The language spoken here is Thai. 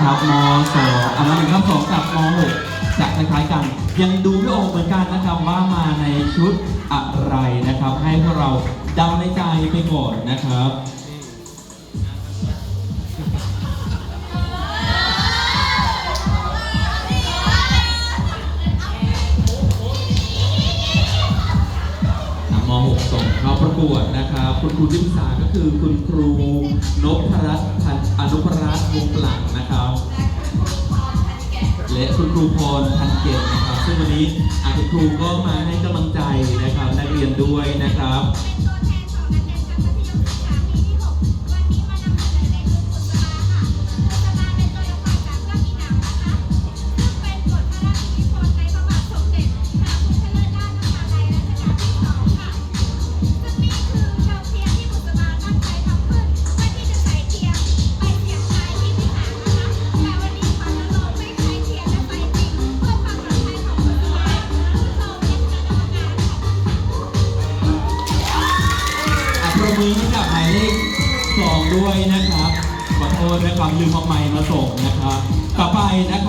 นะครับมสองอันนั้นหนึ่งทับสองกับมหกจะคล้ายๆกัน ยังดูไม่ออกเหมือนกันนะครับว่ามาในชุดอะไรนะครับ ให้พวกเราเดาในใจไปก่อนนะครับม .6 ส่งเข้าประกวดนะครับ คุณครูที่ปรึกษาก็คือคุณครู และคุณครูพรทันเกตนะครับ ซึ่งวันนี้อาคุณครูก็มาให้กำลังใจนะครับนักเรียนด้วยนะครับ ด้วยนะครับ ขอโทษนะครับลืมเอาไมค์มาส่งนะครับ ต่อไปนะครับ